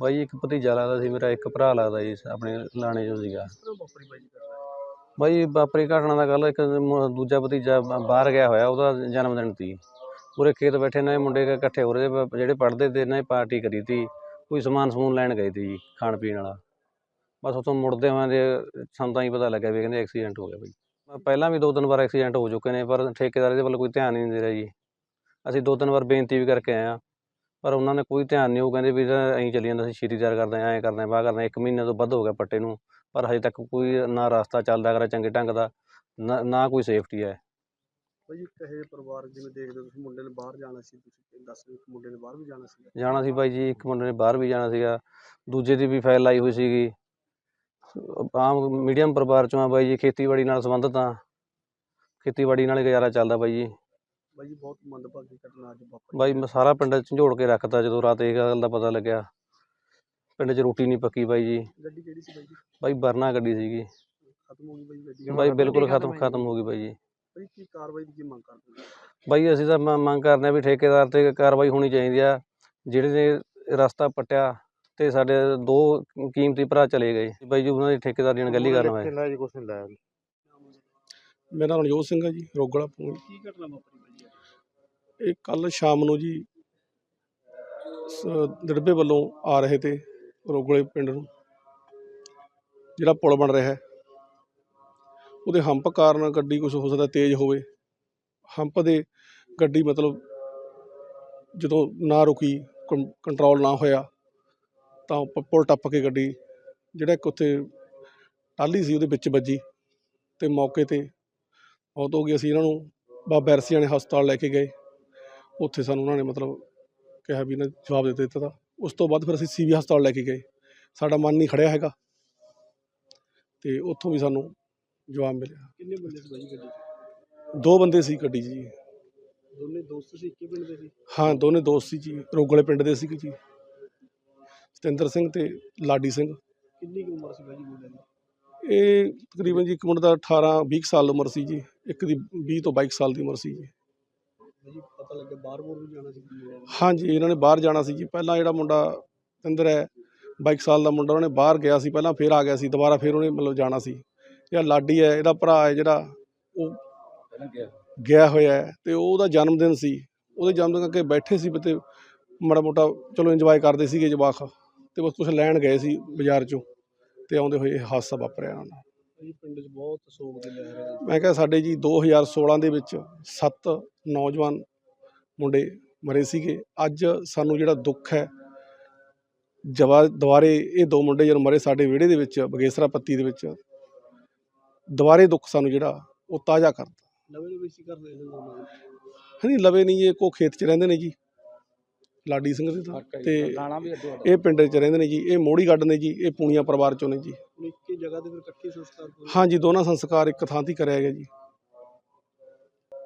ਬਾਈ, ਇੱਕ ਭਤੀਜਾ ਲੱਗਦਾ ਸੀ ਮੇਰਾ, ਇੱਕ ਭਰਾ ਲੱਗਦਾ ਜੀ ਆਪਣੇ ਲਾਣੇ 'ਚੋਂ ਸੀਗਾ। ਕਿਹੜਾ ਬਾਈ ਜੀ ਵਾਪਰੀ ਘਟਨਾ ਦਾ ਗੱਲ, ਇੱਕ ਮ- ਦੂਜਾ ਭਤੀਜਾ ਬ- ਬਾਹਰ ਗਿਆ ਹੋਇਆ, ਉਹਦਾ ਜਨਮ ਦਿਨ ਸੀ। ਪੂਰੇ ਖੇਤ ਬੈਠੇ ਨੇ, ਮੁੰਡੇ ਇਕੱਠੇ ਹੋ ਰਹੇ ਤੇ ਜਿਹੜੇ ਪੜ੍ਹਦੇ ਤੇ ਇਹਨਾਂ ਨੇ ਪਾਰਟੀ ਕਰੀ ਤੀ, ਕੋਈ ਸਮਾਨ ਸਮੂਨ ਲੈਣ ਗਏ ਤੀ ਜੀ, ਖਾਣ ਪੀਣ ਵਾਲਾ। ਬਸ ਉੱਥੋਂ ਮੁੜਦੇ ਹੋਏ ਦੇ ਸਾਨੂੰ ਤਾਂ ਹੀ ਪਤਾ ਲੱਗਿਆ ਵੀ ਕਹਿੰਦੇ ਐਕਸੀਡੈਂਟ ਹੋ ਗਿਆ ਬਾਈ। ਪਹਿਲਾਂ ਵੀ ਦੋ ਤਿੰਨ ਵਾਰ ਐਕਸੀਡੈਂਟ ਹੋ ਚੁੱਕੇ ਨੇ, ਪਰ ਠੇਕੇਦਾਰ ਇਹਦੇ ਵੱਲ ਕੋਈ ਧਿਆਨ ਹੀ ਨਹੀਂ ਦੇ ਰਿਹਾ ਜੀ। ਅਸੀਂ ਦੋ ਤਿੰਨ ਵਾਰ ਬੇਨਤੀ ਵੀ ਕਰਕੇ ਆਏ ਹਾਂ। ਪਰ ਉਹਨਾਂ ਨੇ ਕੋਈ ਧਿਆਨ ਨਹੀਂ ਉਹ ਕਹਿੰਦੇ ਵੀ ਐਂ ਚੱਲੀ ਜਾਂਦਾ ਸੀ ਛੀਰੀ ਤਿਆਰ ਕਰਦੇ ਐਂ ਕਰਦੇ ਬਾਹ ਕਰਦੇ। ਇੱਕ ਮਹੀਨੇ ਤੋਂ ਵੱਧ ਹੋ ਗਿਆ ਪੱਟੇ ਨੂੰ ਪਰ ਹਜੇ ਤੱਕ ਕੋਈ ਨਾ ਰਸਤਾ ਚੱਲਦਾ ਕਰਾ ਚੰਗੇ ਢੰਗ ਦਾ ਨਾ ਨਾ ਕੋਈ ਸੇਫਟੀ ਹੈ। ਜੀ ਕਹੇ ਪਰਿਵਾਰ ਜਿਵੇਂ ਦੇਖਦੇ ਤੁਸੀਂ ਮੁੰਡੇ ਨੇ ਬਾਹਰ ਜਾਣਾ ਸੀ ਤੁਸੀਂ ਦੱਸ ਰਹੇ ਮੁੰਡੇ ਨੇ ਬਾਹਰ ਵੀ ਜਾਣਾ ਸੀ ਜਾਣਾ ਸੀ ਬਾਈ ਜੀ ਇੱਕ ਮੁੰਡੇ ਨੇ ਬਾਹਰ ਵੀ ਜਾਣਾ ਸੀਗਾ ਦੂਜੇ ਦੀ ਵੀ ਫਾਈਲ ਲਾਈ ਹੋਈ ਸੀਗੀ। ਆਮ ਮੀਡੀਅਮ ਪਰਿਵਾਰ ਚੋਂ ਆ ਬਾਈ ਜੀ ਖੇਤੀਬਾੜੀ ਨਾਲ ਸੰਬੰਧਿਤ ਆ। ਖੇਤੀਬਾੜੀ ਨਾਲ ਹੀ ਗੁਜ਼ਾਰਾ ਚੱਲਦਾ ਬਾਈ ਜੀ। ਬਾਈ ਜੀ ਬਹੁਤ ਮੰਦਭਾਗੀ ਘਟਨਾ ਅੱਜ ਵਾਪਰੀ ਬਾਈ ਮੈਂ ਸਾਰਾ ਪਿੰਡ ਝੰਜੋੜ ਕੇ ਰੱਖਤਾ ਜਦੋਂ ਰਾਤ ਇਹ ਗੱਲ ਦਾ ਪਤਾ ਲੱਗਿਆ। ਪਿੰਡ 'ਚ ਰੋਟੀ ਨਹੀਂ ਪੱਕੀ ਬਾਈ ਜੀ। ਗੱਡੀ ਕਿਹੜੀ ਸੀ ਬਾਈ ਜੀ? ਬਾਈ ਵਰਨਾ ਗੱਡੀ ਸੀਗੀ। ਖਤਮ ਹੋ ਗਈ ਬਾਈ ਗੱਡੀ। ਬਾਈ ਬਿਲਕੁਲ ਖਤਮ ਖਤਮ ਹੋ ਗਈ ਬਾਈ ਜੀ। ਬਾਈ ਕੀ ਕਾਰਵਾਈ ਦੀ ਕੀ ਮੰਗ ਕਰਦੇ ਹੋ? ਬਾਈ ਅਸੀਂ ਤਾਂ ਮ- ਮੰਗ ਕਰਦੇ ਹਾਂ ਵੀ ਠੇਕੇਦਾਰ ਤੇ ਕਾਰਵਾਈ ਹੋਣੀ ਚਾਹੀਦੀ ਆ। ਜਿਹੜੇ ਨੇ ਰਸਤਾ ਪੱਟਿਆ ਤੇ ਸਾਡੇ ਦੋ ਕੀਮਤੀ ਭਰਾ ਚਲੇ ਗਏ। ਬਾਈ ਜੀ ਉਹਨਾਂ ਦੀ ਠੇਕੇਦਾਰੀ ਨਾਲ ਗੱਲ ਕਰਨ ਲਾਇਆ। ਮੇਰਾ ਨਾਮ ਨਵਜੋਤ ਸਿੰਘ ਹੈ ਜੀ ਰੋਗੜਾ ਪੁਲ। ਕੀ ਘਟਨਾ ਵਾਪਰੀ ਬਾਈ ਜੀ? ਇਹ ਕੱਲ ਸ਼ਾਮ ਨੂੰ ਜੀ ਦੜਬੇ ਵੱਲੋਂ ਆ ਰਹੇ ਤੇ ਰੋਗਲੇ ਪਿੰਡ ਨੂੰ, ਜਿਹੜਾ ਪੁਲ ਬਣ ਰਿਹਾ ਹੈ। ਉਹਦੇ ਹੰਪ ਕਾਰਨ ਗੱਡੀ ਕੁਝ ਹੋ ਸਕਦਾ ਤੇਜ਼ ਹੋਵੇ। ਹੰਪ ਦੇ ਗੱਡੀ ਮਤਲਬ ਜਦੋਂ ਨਾ ਰੁਕੀ ਕੰਟਰੋਲ ਨਾ ਹੋਇਆ, ਤਾਂ ਪੁਲ ਟੱਪ ਕੇ ਗੱਡੀ, ਜਿਹੜਾ ਇੱਕ ਉੱਥੇ ਟਾਲੀ ਸੀ ਉਹਦੇ ਵਿੱਚ ਵੱਜੀ ਤੇ ਮੌਕੇ ਤੇ ਮੌਤ ਹੋ ਗਈ। ਅਸੀਂ ਇਹਨਾਂ ਨੂੰ ਬਾਬਾ ਐਰਸੀਆਂ ਨੇ ਹਸਪਤਾਲ ਲੈ ਕੇ ਗਏ। ਉੱਥੇ ਸਾਨੂੰ ਉਹਨਾਂ ਨੇ ਮਤਲਬ ਕਿਹਾ ਵੀ ਇਹਨਾਂ ਜਵਾਬ ਦੇ ਦਿੱਤਾ ਤਾ। ਉਸ ਤੋਂ ਬਾਅਦ ਫਿਰ ਅਸੀਂ ਸੀਵੀ ਹਸਪਤਾਲ ਲੈ ਕੇ ਗਏ। ਸਾਡਾ ਮਨ ਨਹੀਂ ਖੜਿਆ ਹੈਗਾ। ਤੇ ਉੱਥੋਂ ਵੀ ਸਾਨੂੰ ਜਵਾਬ ਮਿਲਿਆ। ਕਿੰਨੇ ਬੰਦੇ ਸੀ ਗੱਡੀ 'ਚ? ਦੋ ਬੰਦੇ ਸੀ ਗੱਡੀ 'ਚ ਜੀ। ਦੋਨੇ ਦੋਸਤ ਸੀ ਇੱਕੇ ਪਿੰਡ ਦੇ ਸੀ? ਹਾਂ ਦੋਨੇ ਦੋਸਤ ਸੀ ਜੀ। ਰੋਗਲੇ ਪਿੰਡ ਦੇ ਸੀ ਜੀ। ਸਤਿੰਦਰ ਸਿੰਘ ਤੇ ਲਾਡੀ ਸਿੰਘ। ਕਿੰਨੀ ਕੁ ਉਮਰ ਸੀ ਬਾਈ ਜੀ ਮੁੰਡੇ ਦੀ? ਇਹ ਤਕਰੀਬਨ ਜੀ ਇੱਕ ਮੁੰਡੇ ਦਾ 18 20 ਸਾਲ ਉਮਰ ਸੀ ਜੀ। ਇੱਕ ਦੀ 20 ਤੋਂ 22 ਸਾਲ ਦੀ ਉਮਰ ਸੀ ਜੀ। ਜੀ ਪਤਾ ਲੱਗਾ ਬਾਹਰ ਬੋਰ ਵੀ ਜਾਣਾ ਸੀ ਮੁੰਡੇ ਨੇ। ਹਾਂਜੀ ਇਹਨਾਂ ਨੇ ਬਾਹਰ ਜਾਣਾ ਸੀ ਜੀ। ਪਹਿਲਾਂ ਜਿਹੜਾ ਮੁੰਡਾ ਅੰਦਰ ਹੈ 22 ਸਾਲ ਦਾ ਮੁੰਡਾ ਉਹਨੇ ਬਾਹਰ ਗਿਆ ਸੀ। ਪਹਿਲਾਂ ਫੇਰ ਆ ਗਿਆ ਸੀ ਦੁਬਾਰਾ ਫੇਰ ਉਹਨੇ ਮਤਲਬ ਜਾਣਾ ਸੀ। ਜਿਹੜਾ ਲਾਡੀ ਹੈ ਇਹਦਾ ਭਰਾ ਹੈ ਜਿਹੜਾ ਉਹ ਗਿਆ ਹੋਇਆ ਤੇ ਉਹਦਾ ਜਨਮ ਦਿਨ ਸੀ। ਉਹਦੇ ਜਨਮ ਦਿਨ ਕਰਕੇ ਬੈਠੇ ਸੀ ਤੇ ਮਾੜਾ ਮੋਟਾ ਚਲੋ ਇੰਜੋਏ ਕਰਦੇ ਸੀਗੇ ਜਵਾਕ ਤੇ ਬਸ ਕੁਝ ਲੈਣ ਗਏ ਸੀ ਬਾਜ਼ਾਰ ਚੋਂ ਤੇ ਆਉਂਦੇ ਹੋਏ ਹਾਦਸਾ ਵਾਪਰਿਆ ਇਹਨਾਂ ਨਾਲ। ਪਿੰਡ 'ਚ ਬਹੁਤ ਸੋਗ ਦੀ ਲਹਿਰ ਹੈ ਮੈਂ ਕਿਹਾ ਸਾਡੇ ਜੀ 2016 ਦੇ ਵਿੱਚ ਸੱਤ ਨੌਜਵਾਨ ਮੁੰਡੇ ਮਰੇ ਸੀਗੇ। ਅੱਜ ਸਾਨੂੰ ਜਿਹੜਾ ਦੁੱਖ ਹੈ ਜਵਾ ਦੁਬਾਰੇ ਇਹ ਦੋ ਮੁੰਡੇ ਜਦੋਂ ਮਰੇ ਸਾਡੇ ਵਿਹੜੇ ਦੇ ਵਿੱਚ ਬਗੇਸਰਾ ਪੱਤੀ ਦੇ ਵਿੱਚ ਦੁਬਾਰੇ ਦੁੱਖ ਸਾਨੂੰ ਜਿਹੜਾ ਉਹ ਤਾਜ਼ਾ ਕਰਤਾ ਨਵੇਂ ਨਵੇਂ ਸੀ ਕਰਦੇ ਨੇ ਦੋਨੋਂ ਹਾਂਜੀ ਲਵੇ ਨਹੀਂ ਇਹ ਕੋ ਖੇਤ 'ਚ ਰਹਿੰਦੇ ਨੇ ਜੀ। ਲਾਡੀ ਸਿੰਘ ਦੇ ਤਾਂ। ਤੇ ਵੀ ਇਹ ਪਿੰਡ 'ਚ ਰਹਿੰਦੇ ਨੇ ਜੀ। ਇਹ ਮੋੜੀ ਗੱਡ ਨੇ ਜੀ ਇਹ ਪੂਣੀਆਂ ਪਰਿਵਾਰ 'ਚੋਂ ਨੇ ਜੀ। ਇੱਕ ਹੀ ਜਗ੍ਹਾ ਤੇ ਫਿਰ ਇਕੱਠੇ ਸੰਸਕਾਰ ਹੋਏ। ਹਾਂਜੀ ਦੋਨਾਂ ਸੰਸਕਾਰ ਇੱਕ ਥਾਂ ਤੇ ਹੀ ਕਰਿਆ ਗਿਆ ਜੀ।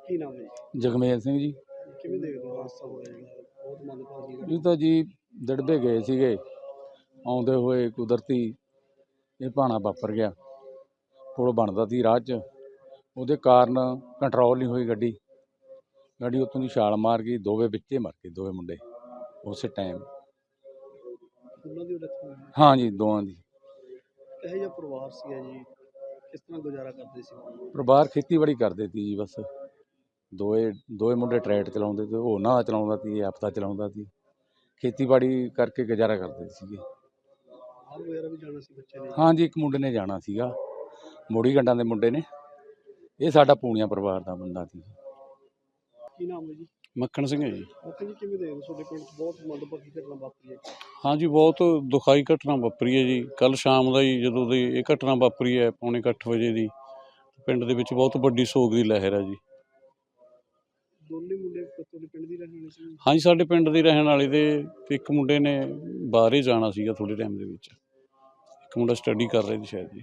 ਕੀ ਨਾਮ ਹੈ ਜੀ? ਜਗਮੇਲ ਸਿੰਘ ਜੀ। ਕਿਵੇਂ ਦੇਖਦੇ ਹੋ ਹਾਦਸਾ ਹੋਇਆ ਜੀ? ਬਹੁਤ ਮੰਦਭਾਗੀ ਘਟਨਾ। ਇਹ ਤਾਂ ਜੀ ਦੜਬੇ ਗਏ ਸੀਗੇ। ਆਉਂਦੇ ਹੋਏ ਕੁਦਰਤੀ ਇਹ ਭਾਣਾ ਵਾਪਰ ਗਿਆ। ਪੁਲ ਬਣਦਾ ਸੀ ਰਾਹ 'ਚ। ਉਹਦੇ ਕਾਰਨ ਕੰਟਰੋਲ ਨਹੀਂ ਹੋਈ ਗੱਡੀ। ਗੱਡੀ ਉੱਤੋਂ ਦੀ ਛਾਲ ਮਾਰ ਗਈ ਦੋਵੇਂ ਵਿੱਚੇ ਮਰ ਗਏ ਦੋਵੇਂ ਮੁੰਡੇ ਉਸੇ ਟਾਈਮ ਦੋਨਾਂ ਦੀ ਡੈਥ ਹੋਈ ਹਾਂ। ਜੀ ਦੋਵਾਂ ਦੀ। ਇਹੋ ਜਿਹਾ ਪਰਿਵਾਰ ਸੀਗਾ ਜੀ? ਕਿਸ ਤਰ੍ਹਾਂ ਗੁਜ਼ਾਰਾ ਕਰਦੇ ਸੀ? ਪਰਿਵਾਰ ਖੇਤੀਬਾੜੀ ਕਰਦੇ ਸੀ ਜੀ ਬਸ। ਦੋਏ ਦੋਏ ਮੁੰਡੇ ਟਰੈਕਟਰ ਚਲਾਉਂਦੇ ਤੇ ਉਹ ਨਾ ਚਲਾਉਂਦਾ ਸੀ ਇਹ ਆਪਦਾ ਚਲਾਉਂਦਾ ਸੀ। ਖੇਤੀਬਾੜੀ ਕਰਕੇ ਗੁਜ਼ਾਰਾ ਕਰਦੇ ਸੀਗੇ। ਬਾਹਰ ਵਗੈਰਾ ਵੀ ਜਾਣਾ ਸੀ ਬੱਚੇ ਨੇ? ਹਾਂ ਜੀ ਇੱਕ ਮੁੰਡੇ ਨੇ ਜਾਣਾ ਸੀਗਾ। ਮੋੜੀ ਗੰਡਾਂ ਦੇ ਮੁੰਡੇ ਨੇ। ਇਹ ਸਾਡਾ ਪੂਣੀਆਂ ਪਰਿਵਾਰ ਦਾ ਬੰਦਾ ਸੀ। ਕੀ ਨਾਮ ਹੈ ਜੀ? ਮੱਖਣ ਸਿੰਘ ਹੈ ਜੀ। ਆਪੇ ਜੀ ਕਿਵੇਂ ਦੇਖਦੇ ਹੋ? ਤੁਹਾਡੇ ਪਿੰਡ 'ਚ ਬਹੁਤ ਮੰਦਭਾਗੀ ਘਟਨਾ ਵਾਪਰੀ ਹੈ। ਹਾਂਜੀ ਬਹੁਤ ਦੁਖਾਈ ਘਟਨਾ ਵਾਪਰੀ ਹੈ ਜੀ। ਕੱਲ ਸ਼ਾਮ ਦਾ ਹੀ ਜਦੋਂ ਦੀ ਇਹ ਘਟਨਾ ਵਾਪਰੀ ਹੈ ਪੌਣੇ ਕੁ ਅੱਠ ਵਜੇ ਦੀ ਪਿੰਡ ਦੇ ਵਿੱਚ ਬਹੁਤ ਵੱਡੀ ਸੋਗ ਦੀ ਲਹਿਰ ਹੈ ਜੀ। ਦੋਨੇ ਮੁੰਡੇ ਤੁਹਾਡੇ ਪਿੰਡ ਦੀ ਰਹਿਣ ਵਾਲੇ ਸੀ? ਹਾਂਜੀ ਸਾਡੇ ਪਿੰਡ ਦੇ ਰਹਿਣ ਵਾਲੇ ਦੇ ਤੇ ਇੱਕ ਮੁੰਡੇ ਨੇ ਬਾਹਰੇ ਜਾਣਾ ਸੀਗਾ ਥੋੜੇ ਟਾਈਮ ਦੇ ਵਿੱਚ। ਇੱਕ ਮੁੰਡਾ ਸਟੱਡੀ ਕਰ ਰਿਹਾ ਸੀ ਸ਼ਾਇਦ ਜੀ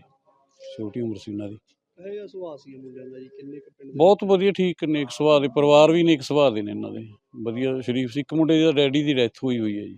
ਛੋਟੀ ਉਮਰ ਸੀ ਉਹਨਾਂ ਦੀ। ਇਹੋ ਜਿਹਾ ਸੁਭਾਅ ਸੀ ਮੁੰਡਿਆਂ ਦਾ ਜੀ ਕਿੰਨੇ ਕੁ ਪਿੰਡ ਦੇ? ਬਹੁਤ ਵਧੀਆ ਠੀਕ ਨੇਕ ਸੁਭਾਅ ਦੇ ਪਰਿਵਾਰ ਵੀ ਨੇਕ ਸੁਭਾਅ ਦੇ ਨੇ ਇਹਨਾਂ ਦੇ। ਵਧੀਆ ਸ਼ਰੀਫ ਸੀ। ਇੱਕ ਮੁੰਡੇ ਦਾ ਡੈਡੀ ਦੀ ਡੈਥ ਹੋਈ ਹੋਈ ਹੈ ਜੀ।